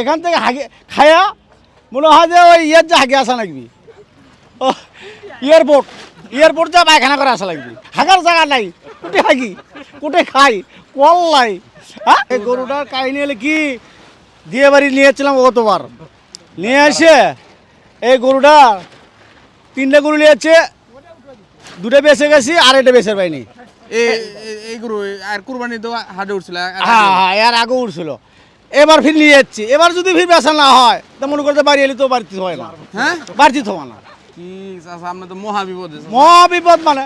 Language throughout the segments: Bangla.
এখান থেকে হাগে খায়া মনে হয় যে ওই ইয়ের যে হাগে আসা লাগবি। ও এয়ারপোর্ট এয়ারপোর্ট যা পায়খানা করে আসা লাগবি। হাগার জায়গা নাই কোটে হাগি কোটে খাই কল নাই হ্যাঁ এই গরুটার কাহিনী হলে কি? দিয়ে বাড়ি নিয়েছিলাম গতবার। নিয়ে এসে এই গরুটা তিনটে গরু নিয়েছে দুটো বেঁচে গেছি আর এটা বেঁচে পাইনি। এই গরু আর কুরবানি তো হাটে উঠছিল হ্যাঁ হ্যাঁ এর আগে উঠছিল। এবার ফির নিয়ে যাচ্ছি। এবার যদি ফির বেচা না হয় তা মনে করতে বাড়ি এলি তো বাড়তি হয় না। হ্যাঁ? বাড়তি থোয়া না। আপনি তো মহা বিপদ মহা বিপদ মানে?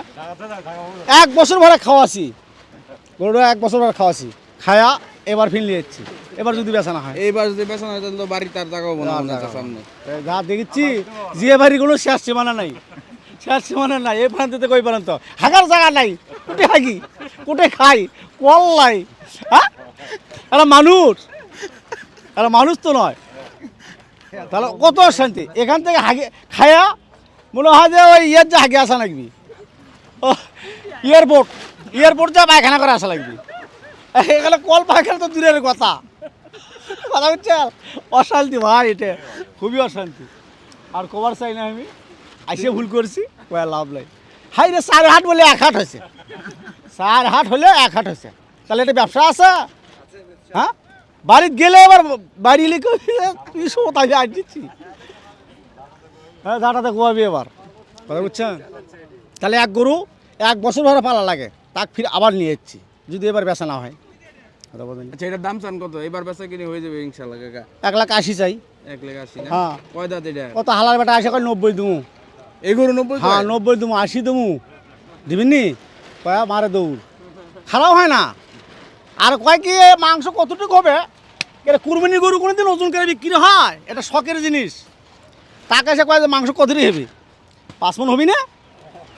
এক বছর ভরে খাওয়াছি। গরুটা এক বছর ভরে খাওয়াছি। খায়া এবার ফির নিয়ে যাচ্ছি। এবার যদি বেচা না হয়। এইবার যদি বেচা না হয় তাহলে তো বাড়ি তার জায়গাও জায়গা সামনে। যা দেখছি জিয়ে বাড়ি কোনো শেষ সীমানা নাই। শেষ সীমানা নাই। এই প্রান্ত থেকে ওই প্রান্ত। হাগার জায়গা নাই। কোটে হাগি কোটে খাই কল নাই হ্যাঁ মানুষ। এরা মানুষ তো নয়। তাহলে কত শান্তি? এখান থেকে হাগে খায়া মনে হয় যে ওই ইয়ের যে হাগে আসা লাগবি। ও, এয়ারপোর্ট। এয়ারপোর্ট যা পায়খানা করে আসা লাগবি। এখানে কল পায়খানা তো দূরের কথা। কথা বুঝছেন অশান্তি ভাই, এটা খুবই অশান্তি। আর কবার চাই না আমি। আইসে ভুল করছি, কয়া লাভ নাই। হাই রে চার হাট বলে এক হাট হয়েছে চার হাট হলে এক হাট হয়েছে তাহলে এটা ব্যবসা আছে? হ্যাঁ? বাড়িতে গেলে এবার বাড়ি লিখে তুই শো তাই আট দিচ্ছি হ্যাঁ দাঁড়াতে কোয়াবি এবার। কথা বুঝছেন? তাহলে এক গরু এক বছর ধরে পালা লাগে তাক ফির আবার নিয়ে যাচ্ছি যদি এবার বেচা না হয়। কথা বলেন। আচ্ছা এটার দাম চান কত? এবার বেচা কিনে হয়ে যাবে ইনশাল্লাহ কাকা। এক লাখ আশি চাই। এক না? হ্যাঁ। কয় দাঁত এটা? কত হালার বেটা আসে কয় নব্বই দুমু। এই গরু নব্বই হ্যাঁ? নব্বই দুমু আশি দুমু। দিবিনি? কয়া মারে দৌড়। খারাপ হয় না। আর কয় কি মাংস কতটুকু হবে? এটা কুরবানি গরু কোনোদিন ওজন করে বিক্রি হয়? এটা শখের জিনিস। তাকে এসে কয় যে মাংস কতটুকু হবে? পাঁচ মন হবি না?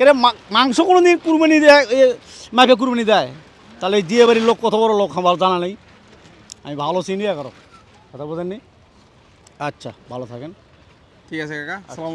এটা মাংস কোনোদিন কুরবানি দেয় এ মাপে কুরবানি দেয়। তাহলে দিয়ে বাড়ির লোক কত বড় লোক আমার জানা নেই। আমি ভালো চিনি করো কথা বোঝেননি? আচ্ছা ভালো থাকেন। ঠিক আছে কাকা। সালাম